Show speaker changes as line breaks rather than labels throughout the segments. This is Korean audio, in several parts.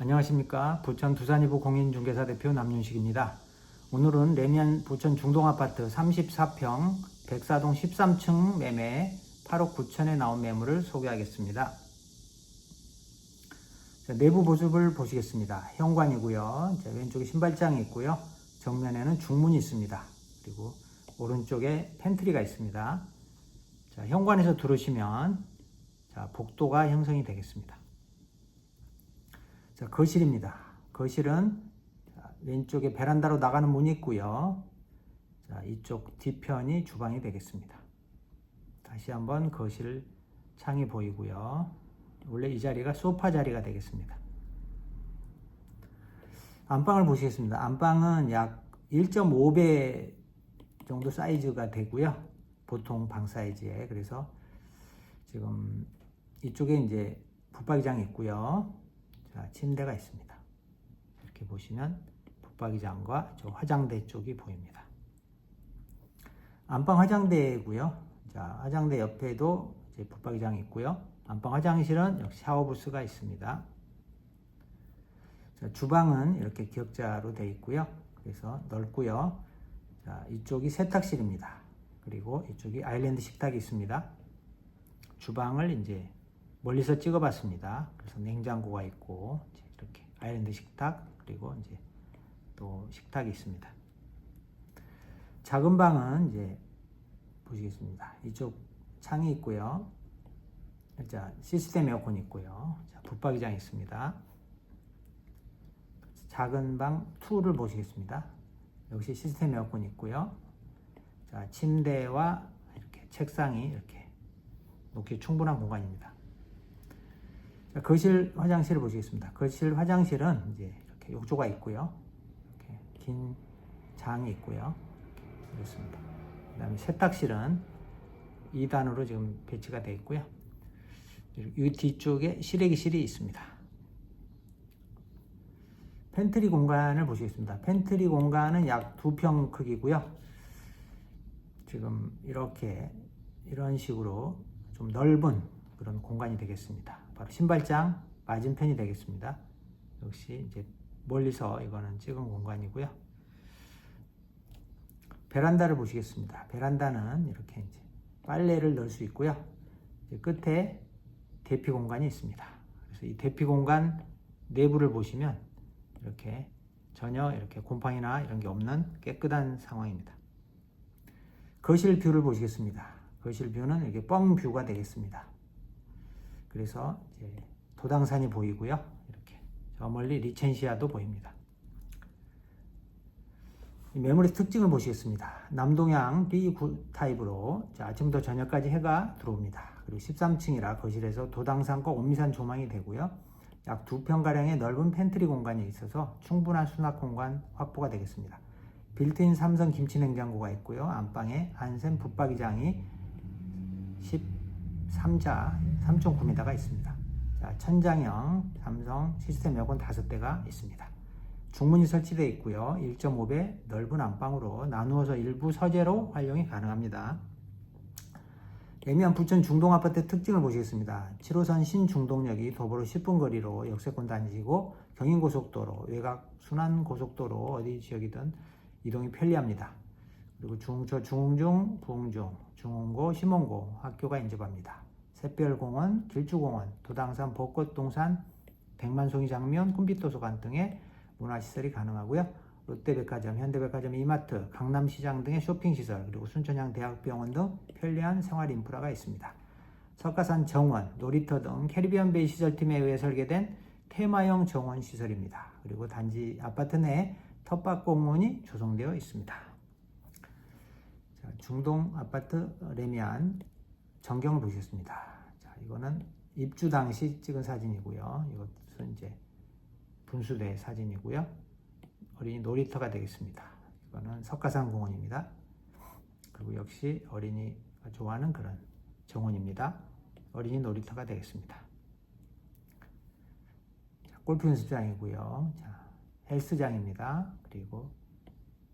안녕하십니까. 부천 두산이부 공인중개사 대표 남윤식입니다. 오늘은 레미안 부천 중동아파트 34평 백사동 13층 매매 8억 9천에 나온 매물을 소개하겠습니다. 자, 내부 모습을 보시겠습니다. 현관이고요. 자, 왼쪽에 신발장이 있고요. 정면에는 중문이 있습니다. 그리고 오른쪽에 팬트리가 있습니다. 자, 현관에서 들어오시면 자, 복도가 형성이 되겠습니다. 자, 거실입니다. 거실은 자, 왼쪽에 베란다로 나가는 문이 있고요. 자, 이쪽 뒤편이 주방이 되겠습니다. 다시 한번 거실 창이 보이고요. 원래 이 자리가 소파 자리가 되겠습니다. 안방을 보시겠습니다. 안방은 약 1.5배 정도 사이즈가 되고요. 보통 방 사이즈에. 그래서 지금 이쪽에 이제 붙박이장이 있고요. 자, 침대가 있습니다. 이렇게 보시면 붙박이장과 저 화장대 쪽이 보입니다. 안방 화장대고요. 자, 화장대 옆에도 이제 붙박이장이 있고요. 안방 화장실은 역시 샤워 부스가 있습니다. 자, 주방은 이렇게 기역자로 되어 있고요. 그래서 넓고요. 자, 이쪽이 세탁실입니다. 그리고 이쪽이 아일랜드 식탁이 있습니다. 주방을 이제 멀리서 찍어봤습니다. 그래서 냉장고가 있고 이렇게 아일랜드 식탁 그리고 이제 또 식탁이 있습니다. 작은 방은 이제 보시겠습니다. 이쪽 창이 있고요. 자 시스템 에어컨 있고요. 자, 붙박이장 있습니다. 작은 방 2를 보시겠습니다. 역시 시스템 에어컨 있고요. 자 침대와 이렇게 책상이 이렇게 놓기 충분한 공간입니다. 자, 거실 화장실을 보시겠습니다. 거실 화장실은 이제 이렇게 욕조가 있고요. 이렇게 긴 장이 있고요. 이렇게 이렇습니다. 그 다음에 세탁실은 2단으로 지금 배치가 되어 있고요. 이 뒤쪽에 실외기실이 있습니다. 팬트리 공간을 보시겠습니다. 팬트리 공간은 약 2평 크기고요. 지금 이렇게 이런 식으로 좀 넓은 그런 공간이 되겠습니다. 바로 신발장 맞은편이 되겠습니다. 역시 이제 멀리서 이거는 찍은 공간이고요. 베란다를 보시겠습니다. 베란다는 이렇게 이제 빨래를 넣을 수 있고요. 끝에 대피 공간이 있습니다. 그래서 이 대피 공간 내부를 보시면 이렇게 전혀 이렇게 곰팡이나 이런 게 없는 깨끗한 상황입니다. 거실 뷰를 보시겠습니다. 거실 뷰는 이렇게 뻥 뷰가 되겠습니다. 그래서 이제 도당산이 보이고요. 이렇게 저 멀리 리첸시아도 보입니다. 이 매물의 특징을 보시겠습니다. 남동향 B 타입으로 자, 아침부터 저녁까지 해가 들어옵니다. 그리고 13층이라 거실에서 도당산과 온미산 조망이 되고요. 약 2평가량의 넓은 팬트리 공간이 있어서 충분한 수납 공간 확보가 되겠습니다. 빌트인 삼성 김치냉장고가 있고요. 안방에 한샘 붙박이장이 13자 3.9m가 있습니다. 자, 천장형 삼성 시스템 에어컨 5대가 있습니다. 중문이 설치되어 있고요. 1.5배 넓은 안방으로 나누어서 일부 서재로 활용이 가능합니다. 예미안 부천 중동 아파트 특징을 보시겠습니다. 7호선 신중동역이 도보로 10분 거리로 역세권 단지고 경인고속도로, 외곽 순환고속도로 어디 지역이든 이동이 편리합니다. 그리고 중저 중중, 부흥중, 중흥고, 심원고 학교가 인접합니다. 샛별공원, 길주공원, 도당산 벚꽃동산, 백만송이 장면, 꿈빛도서관 등의 문화시설이 가능하고요. 롯데백화점, 현대백화점, 이마트, 강남시장 등의 쇼핑시설, 그리고 순천향 대학병원 등 편리한 생활 인프라가 있습니다. 석가산 정원, 놀이터 등 캐리비안 베이 시설팀에 의해 설계된 테마형 정원 시설입니다. 그리고 단지 아파트 내 텃밭 공원이 조성되어 있습니다. 자, 중동 아파트 레미안 전경을 보시겠습니다. 자, 이거는 입주 당시 찍은 사진이고요. 이것은 이제 분수대 사진이고요. 어린이 놀이터가 되겠습니다. 이거는 석가산 공원입니다. 그리고 역시 어린이가 좋아하는 그런 정원입니다. 어린이 놀이터가 되겠습니다. 자, 골프 연습장이고요. 자, 헬스장입니다. 그리고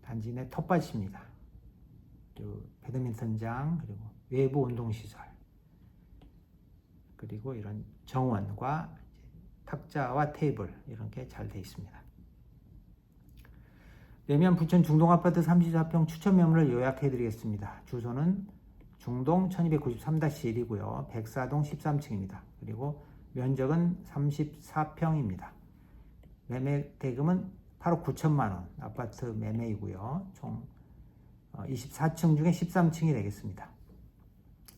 단지 내 텃밭입니다. 그리고 배드민턴장, 그리고 외부 운동시설, 그리고 이런 정원과 탁자와 테이블 이렇게 잘 되어 있습니다. 레미안 부천 중동 아파트 34평 추천 매물을 요약해 드리겠습니다. 주소는 중동 1293-1이고요. 백사동 13층입니다. 그리고 면적은 34평입니다. 매매 대금은 8억 9천만 원 아파트 매매이고요. 총 24층 중에 13층이 되겠습니다.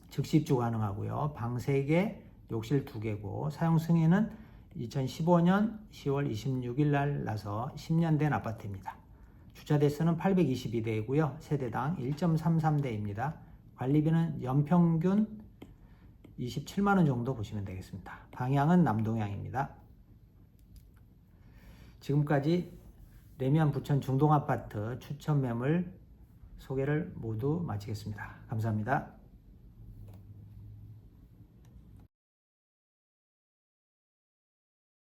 즉시 입주 가능하고요. 방 3개, 욕실 2개고 사용 승인은 2015년 10월 26일 날 나서 10년 된 아파트입니다. 주차 대수는 822대이고요. 세대당 1.33대입니다. 관리비는 연평균 27만 원 정도 보시면 되겠습니다. 방향은 남동향입니다. 지금까지 레미안 부천 중동 아파트 추천 매물 소개를 모두 마치겠습니다. 감사합니다.